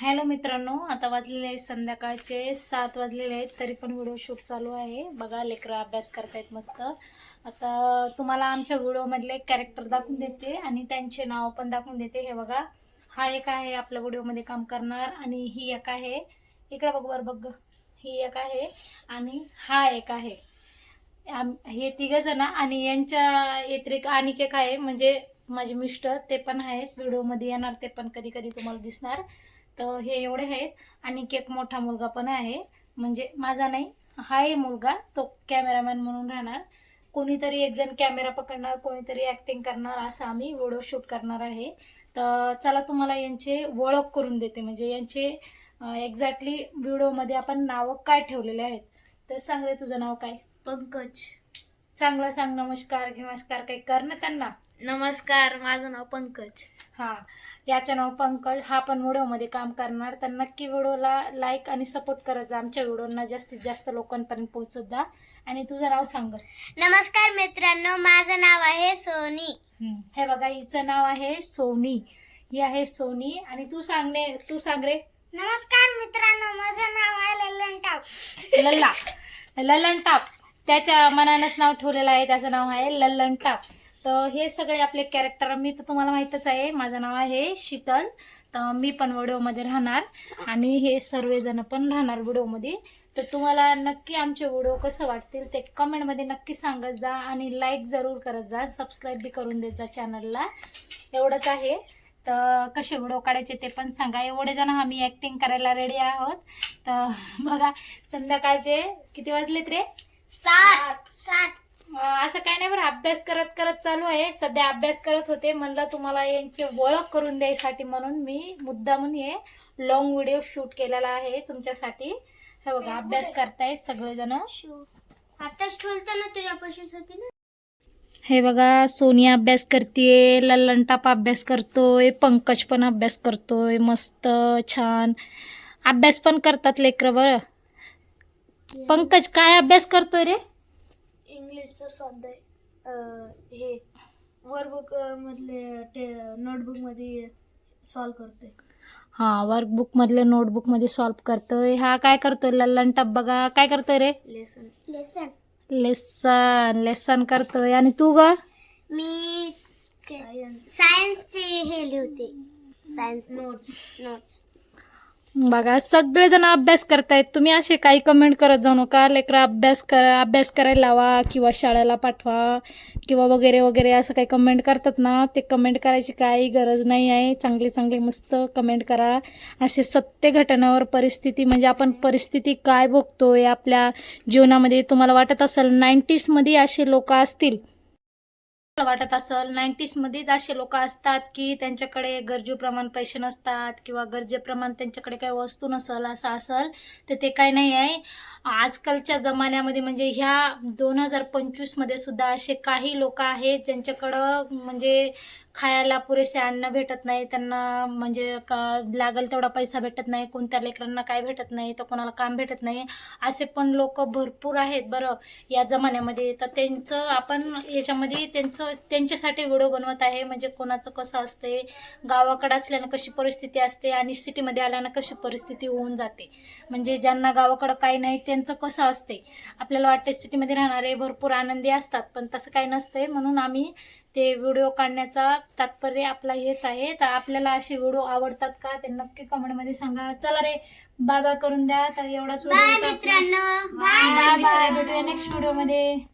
Hello मित्रांनो आता वाजलेले आहेत संध्याकाळचे सात वाजलेले आहेत तरी पण व्हिडिओ शूट चालू आहे. बघा लेकरं अभ्यास करतायत मस्त. आता तुम्हाला आमच्या व्हिडिओमधले कॅरेक्टर दाखवून देते आणि त्यांचे नाव पण दाखवून देते. हे बघा हा एक आहे आपल्या व्हिडिओमध्ये काम करणार आणि ही एक आहे. इकडं बघ वर बघ. ही एक आहे आणि हा एक आहे. आम- हे तिघ जण आणि यांच्या व्यतिरिक्त आणि एक आहे. म्हणजे माझे मिस्टर ते पण आहेत. व्हिडिओमध्ये येणार ते पण कधी कधी तुम्हाला दिसणार. तर हे एवढे आहेत. आणि एक मोठा मुलगा पण आहे. म्हणजे माझा नाही हा आहे मुलगा तो कॅमेरामॅन म्हणून राहणार. कोणीतरी एक जण कॅमेरा पकडणार कोणीतरी ॲक्टिंग करणार असं आम्ही व्हिडिओ शूट करणार आहे. तर चला तुम्हाला यांचे ओळख करून देते. म्हणजे यांचे एक्झॅक्टली व्हिडिओमध्ये आपण नावं काय ठेवलेले आहेत. तर सांग रे तुझं नाव काय? पंकज. चांगलं सांग नमस्कार गिमस्कार काही कर ना त्यांना. नमस्कार माझं नाव पंकज. हां याचं नाव पंकज. हा पण व्हिडिओमध्ये काम करणार. तर नक्की व्हिडिओला लाईक आणि सपोर्ट करत जा. आमच्या व्हिडिओना जास्तीत जास्त लोकांपर्यंत पोहोचत जा. आणि तुझं नाव सांग. नमस्कार मित्रांनो माझं नाव आहे सोनी. हे बघा हिचं नाव आहे सोनी. ही आहे सोनी. आणि तू सांगणे तू सांग रे. नमस्कार मित्रांनो माझं नाव आहे लल्लन टाप. लल्ला. लल्लन टाप. त्याच्या मनानंच नाव ठेवलेलं आहे त्याचं नाव आहे लल्लन टाप. तर हे सगळे आपले कॅरेक्टर मी तर तुम्हाला माहीतच आहे माझं नाव आहे शीतल. तर मी पण व्हिडिओमध्ये राहणार आणि हे सर्वजण पण राहणार व्हिडिओमध्ये. तर तुम्हाला नक्की आमचे व्हिडिओ कसं वाटतील ते कमेंटमध्ये नक्की सांगत जा आणि लाईक जरूर करत जा. सबस्क्राईब बी करून देत जा चॅनलला एवढंच आहे. तर कसे व्हिडिओ काढायचे ते पण सांगा. एवढे जण आम्ही ॲक्टिंग करायला रेडी आहोत. तर बघा संध्याकाळचे किती वाजलेत रे? सात. सात. अं, असं काय नाही बरं अभ्यास करत करत चालू आहे. सध्या अभ्यास करत होते. म्हणलं तुम्हाला यांची ओळख करून द्यायसाठी म्हणून मी मुद्दामून हे लॉंग व्हिडिओ शूट केलेला आहे तुमच्यासाठी. हे बघा अभ्यास करतायत सगळेजण. आताच ठेवलं ना तुझ्या पशीच होती ना? हे बघा सोनिया अभ्यास करते लल्लनटाप अभ्यास करतोय पंकज पण अभ्यास करतोय. मस्त छान. अभ्यास पण करतात लेकरं बरं. पंकज काय अभ्यास करतोय रे? इंग्लिशचं स्वाध्याय अं, हे वर्कबुक मधले नोटबुकमध्ये सॉल्व करतोय. हा वर्कबुक मधले नोटबुकमध्ये सॉल्व करतोय. हा काय करतोय? लल्लनटाप बघा काय करतोय रे? लेसन लेसन लेसन लेसन करतोय. आणि तू ग? मी सायन्सचे हे लिहिते. सायन्स नोट्स नोट्स बघा सगळेजण अभ्यास करतायत. तुम्ही असे काही कमेंट करत जाऊ नका. लेकरं अभ्यास करा अभ्यास करायला लावा किंवा शाळेला पाठवा किंवा वगैरे वगैरे असं काही कमेंट करतात ना ते कमेंट करायची काही गरज नाही आहे. चांगली चांगली मस्त कमेंट करा. असे सत्य घटनावर परिस्थिती म्हणजे आपण परिस्थिती काय भोगतोय आपल्या जीवनामध्ये तुम्हाला वाटत असेल नाईन्टीजमध्ये असे लोक असतील वाटत असेल नाईन्टीजमध्येच असे लोक असतात की त्यांच्याकडे गरजेप्रमाण पैसे नसतात किंवा गरजेप्रमाण त्यांच्याकडे काही वस्तू नसल असं असेल तर ते काही नाही आहे. आजकालच्या जमान्यामध्ये म्हणजे ह्या दोन हजार पंचवीसमध्ये सुद्धा असे काही लोक आहेत ज्यांच्याकडं म्हणजे खायला पुरेसे अन्न भेटत नाही त्यांना म्हणजे का लागेल तेवढा पैसा भेटत नाही कोणत्या लेकरांना काय भेटत नाही तर कोणाला काम भेटत नाही असे पण लोक भरपूर आहेत बरं या जमान्यामध्ये. तर त्यांचं आपण याच्यामध्ये त्यांचं त्यांच्यासाठी व्हिडिओ बनवत आहे म्हणजे कोणाचं कसं असते गावाकडं असल्यानं कशी परिस्थिती असते आणि सिटीमध्ये आल्यानं कशी परिस्थिती होऊन जाते. म्हणजे ज्यांना गावाकडं काही नाही त्यांचं कसं असते. आपल्याला वाटते सिटीमध्ये राहणारे भरपूर आनंदी असतात पण तसं काही नसते म्हणून आम्ही ते व्हिडिओ काढण्याचा तात्पर्य आपला हेच आहे. तर आपल्याला असे व्हिडिओ आवडतात का? ते नक्की कमेंटमध्ये सांगा. चला रे बाय बाय करून द्या. तर एवढाच बाय व्हिडिओ मित्रांनो. बाय बाय भेटूया नेक्स्ट व्हिडिओमध्ये